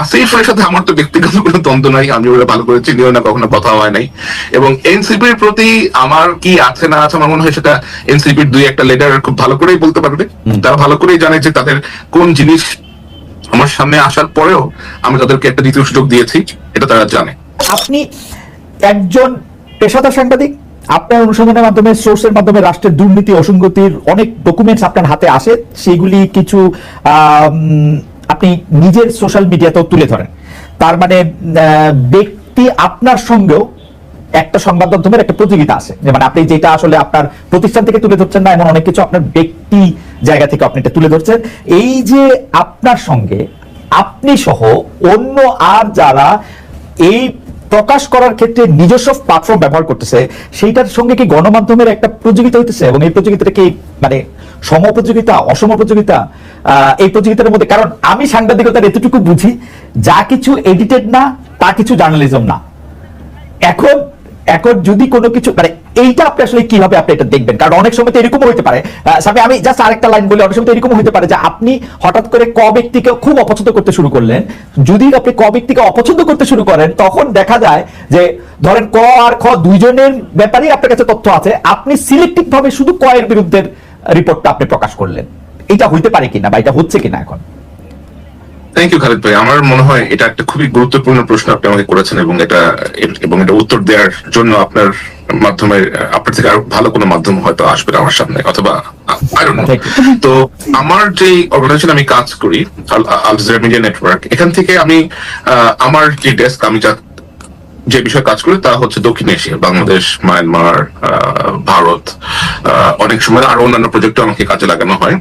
আসিফের সাথে আমার তো ব্যক্তিগত কোনো দ্বন্দ্ব নাই আমি ওরা ভালো করে চিনিও না কখনো কথা হয় নাই। এবং এনসিপির প্রতি আমার কি আছে না আছে আমার মনে হয় সেটা এনসিপির দুই একটা লেটার খুব ভালো করেই বলতে পারবে। তারা ভালো করেই জানে যে তাদের কোন জিনিস আমার সামনে আসার পরেও আমি তাদেরকে একটা দ্বিতীয় সুযোগ দিয়েছি এটা তারা জানে। আপনি একজন পেশাদার সাংবাদিক আপনার অনুসন্ধানের মাধ্যমে সোর্সের মাধ্যমে রাষ্ট্রের দুর্নীতি অসঙ্গতির অনেক ডকুমেন্টস আপনার হাতে আসে সেগুলি কিছু আম, আপনি নিজের সোশ্যাল মিডিয়াতেও তুলে ধরেন। তার মানে ব্যক্তি আপনার সঙ্গেও একটা সংবাদ মাধ্যমের একটা প্রতিযোগিতা আছে। মানে আপনি যেটা আসলে আপনার প্রতিষ্ঠান থেকে তুলে ধরছেন না, এমন অনেক কিছু আপনার ব্যক্তি জায়গা থেকে আপনি এটা তুলে ধরছেন। এই যে আপনার সঙ্গে, আপনি সহ অন্য আর যারা এই প্রকাশ করার ক্ষেত্রে নিজস্ব প্ল্যাটফর্ম ব্যবহার করতেছে। সেইটার সঙ্গে কি গণমাধ্যমের একটা প্রতিযোগিতা হইতেছে? এবং এই প্রতিযোগিতাটা কি মানে সম প্রতিযোগিতা, অসম প্রতিযোগিতা? এই প্রতিযোগিতার মধ্যে, কারণ আমি সাংবাদিকতার এতটুকু বুঝি, যা কিছু এডিটেড না, তা কিছু জার্নালিজম না। এখন এখন যদি কোনো কিছু মানে এইটা আপনি আসলে কীভাবে আপনি এটা দেখবেন? কারণ অনেক সময় তো এরকম হতে পারে। সামনে আমি জাস্ট আরেকটা লাইন বলি, অনেক সময় তো এরকম হতে পারে যে আপনি হঠাৎ করে ক ব্যক্তিকে খুব অপছন্দ করতে শুরু করলেন। যদি আপনি ক ব্যক্তিকে অপছন্দ করতে শুরু করেন, তখন দেখা যায় যে ধরেন ক আর খ দুইজনের ব্যাপারেই আপনার কাছে তথ্য আছে। আপনি সিলেক্টিভ ভাবে শুধু ক এর বিরুদ্ধে রিপোর্টটা আপনি প্রকাশ করলেন। এটা হইতে পারে কিনা বা এটা হচ্ছে কিনা এখন? থ্যাংক ইউ খালিদ ভাই। আমার মনে হয় এটা একটা খুবই গুরুত্বপূর্ণ প্রশ্ন আপনি আমাকে করেছেন এবং এটা এবং এটা উত্তর দেওয়ার জন্য আপনার মাধ্যমে আপনার থেকে আরও ভালো কোনো মাধ্যম হয়তো আসবে আমার সামনে অথবা. তো আমার যে অর্গানাইজেশন আমি কাজ করি আল জাজিরা মিডিয়া নেটওয়ার্ক এখান থেকে আমি আমার যে ডেস্ক আমি যা যে বিষয়ে কাজ করি তা হচ্ছে দক্ষিণ এশিয়া বাংলাদেশ মায়ানমার আহ, ভারত আহ, অনেক সময় আরও অন্যান্য প্রজেক্টও আমাকে কাজে লাগানো হয়।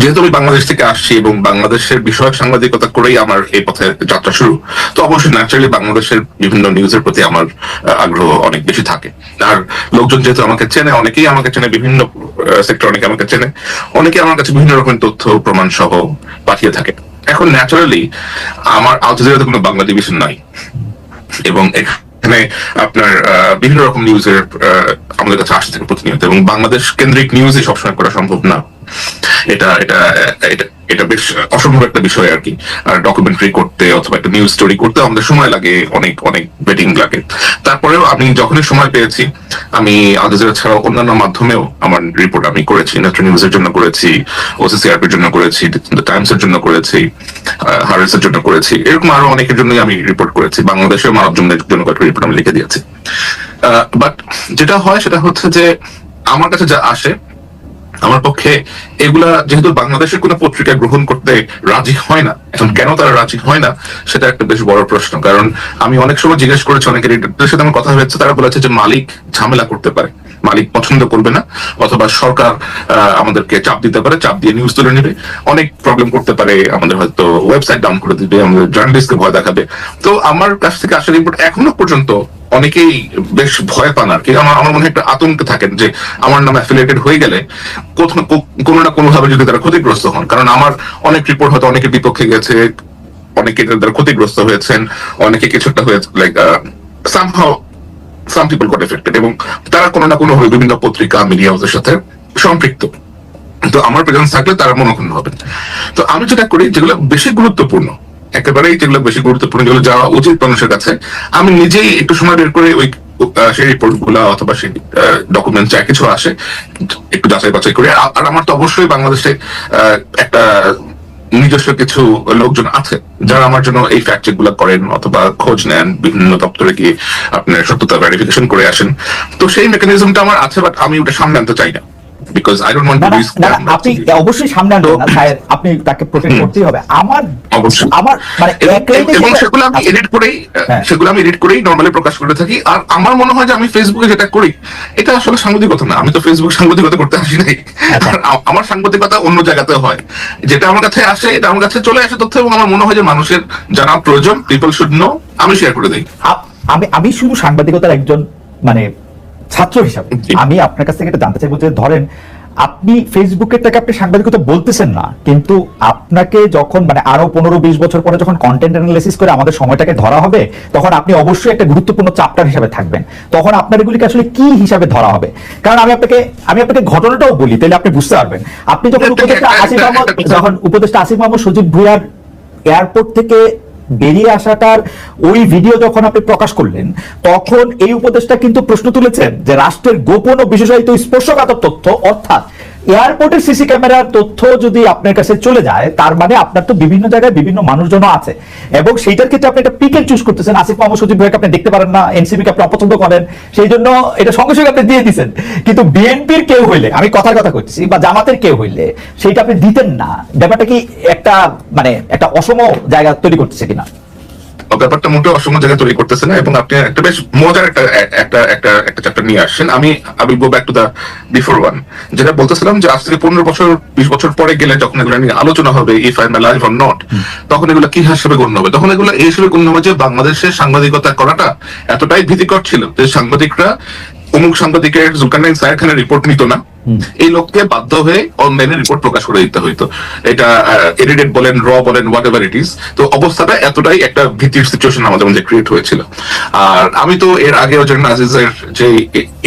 যেহেতু আমি বাংলাদেশ থেকে আসছি এবং বাংলাদেশের বিষয়ক সাংবাদিকতা করেই আমার এই পথে যাত্রা শুরু, তো অবশ্যই ন্যাচারালি বাংলাদেশের বিভিন্ন নিউজের প্রতি আমার আগ্রহ অনেক বেশি থাকে। আর লোকজন যেহেতু আমাকে চেনে, অনেকেই আমাকে চেনে, বিভিন্ন সেক্টর অনেকে আমাকে চেনে, অনেকে আমার কাছে বিভিন্ন রকমের তথ্য, প্রমাণ সহ পাঠিয়ে থাকে। এখন ন্যাচারালি আমার আলজাজিরাতে কোনো বাংলা ডিভিশন নাই। এবং এখানে আপনার বিভিন্ন রকম নিউজের আমাদের কাছে আসতে থাকে প্রতিনিয়ত। এবং বাংলাদেশ কেন্দ্রিক নিউজই সবসময় করা সম্ভব না। এটা এটা এটা বেশ অসম্ভব একটা বিষয় আর কি। আর ডকুমেন্টারি করতে অথবা একটা নিউজ স্টোরি করতে আমাদের সময় লাগে, অনেক অনেক বেটিং লাগে। তারপরেও আমি যখনই সময় পেয়েছি, আমি আলজাজিরা ছাড়াও অন্যান্য মাধ্যমেও আমার রিপোর্ট আমি করেছি। নেত্র নিউজের জন্য করেছি ওসিসিআরপির জন্য করেছি টাইমস এর জন্য করেছি হারেস এর জন্য করেছি। এরকম আরও অনেকের জন্যই আমি রিপোর্ট করেছি। বাংলাদেশের মানব জন্য কয়েকটা রিপোর্ট আমি লিখে দিয়েছি। বাট যেটা হয় সেটা হচ্ছে যে, আমার কাছে যা আসে আমার পক্ষে এগুলা যেহেতু বাংলাদেশের কোনো পত্রিকা গ্রহণ করতে রাজি হয় না, এখন কেন তারা রাজি হয় না, সেটা একটা বেশ বড় প্রশ্ন। কারণ আমি অনেক সময় জিজ্ঞেস করেছি, অনেকের সাথে আমার কথা হয়েছে, তারা বলেছে যে মালিক ঝামেলা করতে পারে। মালিক পছন্দ করবে না, অথবা সরকার আমাদেরকে চাপ দিতে পারে, চাপ দিয়ে নিউজ তুলে নেবে। অনেক প্রবলেম করতে পারে, আমাদের হয়তো ওয়েবসাইট ডাউন করে দিবে, আমাদের জার্নালিস্টকে ভয় দেখাবে। তো আমার কাছ থেকে আসা রিপোর্ট এখনও পর্যন্ত অনেকেই বেশ ভয় পান আর কি। আমার আমার মনে একটা আতঙ্কে থাকেন যে, আমার নাম অ্যাফিলিয়েটেড হয়ে গেলে কোনো না কোনো ভাবে যদি তারা ক্ষতিগ্রস্ত হন। কারণ আমার অনেক রিপোর্ট হয়তো অনেকের বিপক্ষে গেছে, অনেকে তারা ক্ষতিগ্রস্ত হয়েছেন, অনেকে কিছু একটা হয়েছে like somehow some people got affected এবং তারা কোনো না কোনো ভাবে বিভিন্ন পত্রিকা মিডিয়া হাউসের সাথে সম্পৃক্ত। তো আমার প্রেজেন্স থাকলে তারা মনোক্ষণ হবেন। তো আমি যেটা করি, যেগুলো বেশি গুরুত্বপূর্ণ, একেবারেই যেগুলো বেশি গুরুত্বপূর্ণ, যেগুলো যাওয়া উচিত মানুষের কাছে, আমি নিজেই একটু সময় বের করে ওই সেই রিপোর্টগুলা অথবা সেই ডকুমেন্ট যা কিছু আসে, একটু যাচাই বাছাই করি। আর আমার তো অবশ্যই বাংলাদেশে একটা নিজস্ব কিছু লোকজন আছে যারা আমার জন্য এই ফ্যাক্ট চেকগুলা করেন অথবা খোঁজ নেন, বিভিন্ন দপ্তরে গিয়ে আপনার সত্যতা ভেরিফিকেশন করে আসেন। তো সেই মেকানিজমটা আমার আছে বাট আমি ওটা সামনে আনতে চাই না। Because I don't want to risk আপনি অবশ্যই সামনে আনবেন না, আপনি তাকে প্রোটেক্ট করতেই হবে। আমার অবশ্যই। আমার মানে এবং- সেগুলো আমি এডিট করেই হ্যাঁ। সেগুলো আমি এডিট করেই নর্মালি প্রকাশ করে থাকি। আর আমার মনে হয় যে আমি ফেসবুকে যেটা করি এটা আসলে সাংবাদিকতা না। আমি তো ফেসবুক সাংবাদিকতা করতে আসি নাই। আচ্ছা। আমার সাংবাদিকতা অন্য জায়গাতে হয়। যেটা আমার কাছে আসে এটা আমার কাছে চলে আসে তথ্য এবং আমার মনে হয় যে মানুষের জানা প্রয়োজন পিপল শুড নো আমি শেয়ার করে দিই। আমি আমি শুধু সাংবাদিকতার একজন মানে ছাত্র হিসাবে। আমি আপনার কাছ থেকে এটা জানতে চাইব যে ধরেন আপনি ফেসবুকের থেকে আপনি সাংবাদিকতা বলতেছেন না কিন্তু আপনাকে যখন মানে আরও পনেরো বিশ বছর পরে যখন কন্টেন্ট অ্যানালাইসিস করে আমাদের সময়টাকে ধরা হবে তখন আপনি অবশ্যই একটা গুরুত্বপূর্ণ চাপ্টার হিসাবে থাকবেন। তখন আপনার এগুলিকে আসলে কি হিসাবে ধরা হবে? কারণ আমি আপনাকে আমি আপনাকে ঘটনাটাও বলি তাহলে আপনি বুঝতে পারবেন। আপনি যখন উপদেষ্টা আসিফ আহমদ যখন উপদেষ্টা আসিফ মাহমুদ সজীব ভুইয়ার এয়ারপোর্ট থেকে বেরিয়ে আসাটার ওই ভিডিও যখন আপনি প্রকাশ করলেন, তখন এই উপদেশটা কিন্তু প্রশ্ন তুলেছেন যে রাষ্ট্রের গোপন ও বিশেষায়িত স্পর্শকাতর তথ্য, অর্থাৎ এয়ারপোর্টের সিসি ক্যামেরার তথ্য যদি আপনার কাছে চলে যায়, তার মানে আপনার তো বিভিন্ন জায়গায় বিভিন্ন মানুষজন আছে। এবং সেইটার ক্ষেত্রে আপনি একটা পিক চুজ করতেছেন। আসিফ মোহাম্মদ সচিব ভাইকে আপনি দেখতে পারেন না, এনসিপি কে আপনি অপছন্দ করেন, সেই জন্য এটা সঙ্গে সঙ্গে আপনি দিয়ে দিচ্ছেন কিন্তু বিএনপির কেউ হইলে, আমি কথার কথা করতেছি বা জামাতের কেউ হইলে, সেইটা আপনি দিতেন না। ব্যাপারটা কি একটা মানে একটা অসম জায়গা তৈরি করতেছে কিনা? ব্যাপারটা মোটেও অসম জায়গায় তৈরি করতেছে না এবং আপনি একটা বেশ মজার একটা একটা একটা একটা চ্যাপ্টার নিয়ে আসছেন। আমি আমি go back to the before one যেটা বলতেছিলাম যে আজ থেকে পনেরো বছর বিশ বছর পরে গেলে যখন এগুলো নিয়ে আলোচনা হবে if I am live or not তখন এগুলো কি হিসেবে গণ্য হবে? তখন এগুলো এই হিসেবে গণ্য হবে যে বাংলাদেশের সাংবাদিকতা করাটা এতটাই ভীতিকর ছিল যে সাংবাদিকরা অমুক সাংবাদিকের জুলকারনাইন সায়ের খানের রিপোর্ট নিত না এই লোককে বাধ্য হয়ে অনলাইনে রিপোর্ট প্রকাশ করে দিতে হইতো। এটা এডিটেড বলেন র বলেন হোয়াট এভার ইট ইস তো অবস্থাটা এতটাই একটা ভীতির সিচুয়েশন আমাদের মধ্যে ক্রিয়েট হয়েছিল। আর আমি তো এর আগেও যে নাজিজের যে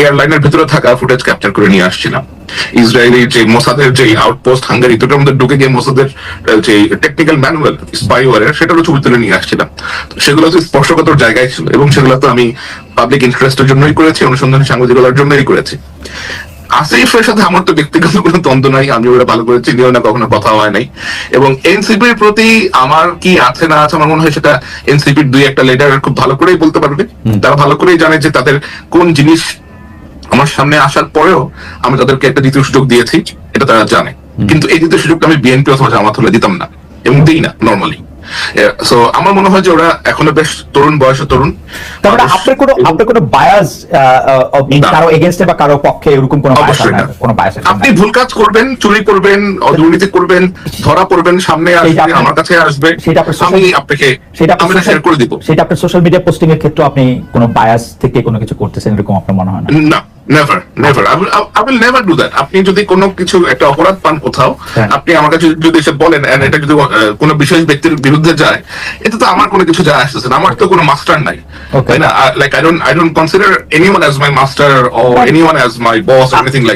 এয়ারলাইনের ভিতরে থাকা ফুটেজ ক্যাপচার করে নিয়ে আসছিলাম। ইসরায়েলি যে মোসাদের যে আউটপোস্ট হাঙ্গারি দুটোর মধ্যে ঢুকে গিয়ে মোসাদের যে টেকনিক্যাল ম্যানুয়াল স্পাইওয়ারের সেটারও ছবি তুলে নিয়ে আসছিলাম। সেগুলো তো স্পর্শকাতর জায়গায় ছিল এবং সেগুলো তো আমি পাবলিক ইন্টারেস্টের জন্যই করেছি, অনুসন্ধানী সাংবাদিকতার জন্যই করেছি। আসিফের সাথে আমার তো ব্যক্তিগত কোনো দ্বন্দ্ব নাই আমি ওরা ভালো করে চিনিও না কখনো কথা হয় নাই। এবং এনসিপির প্রতি আমার কি আছে না আছে আমার মনে হয় সেটা এনসিপির দুই একটা লিডার খুব ভালো করেই বলতে পারবে। তারা ভালো করেই জানে যে তাদের কোন জিনিস আমার সামনে আসার পরেও আমি তাদেরকে একটা দ্বিতীয় সুযোগ দিয়েছি এটা তারা জানে। কিন্তু এই দ্বিতীয় সুযোগটা আমি বিএনপি অথবা জামাত হলে দিতাম না এবং দিই না নর্মালি সো আমার মনে হয় যে ওরা এখনও বেশ তরুণ বয়সে তরুণ। তারপরে আপনার কোনো আপনার কোনো বায়াস কারও বা কারও পক্ষে এরকম কোনো না। কোনো বায়াস আপনি ভুল কাজ করবেন চুরি করবেন দুর্নীতি করবেন ধরা পড়বেন সামনে আসবে আমার কাছে আসবে। সেটা আমি আপনাকে সেটা আমি শেয়ার করে দিব। সেটা আপনার সোশ্যাল মিডিয়া পোস্টিং এর ক্ষেত্রে আপনি কোনো বায়াস থেকে কোনো কিছু করতেছেন এরকম আপনার মনে হয় না? না। Never never I will never do that আপনি যদি কোনো কিছু একটা অপরাধ পান কোথাও হ্যাঁ। আপনি আমার কাছে যদি এসে বলেন এটা যদি কোনো বিশেষ ব্যক্তির বিরুদ্ধে যায় এটা তো আমার কোনো কিছু যায় আসতেছে না। আমার তো কোনো মাস্টার নাই। তাই না? Like I don't I don't consider anyone as my master or anyone as my boss anything like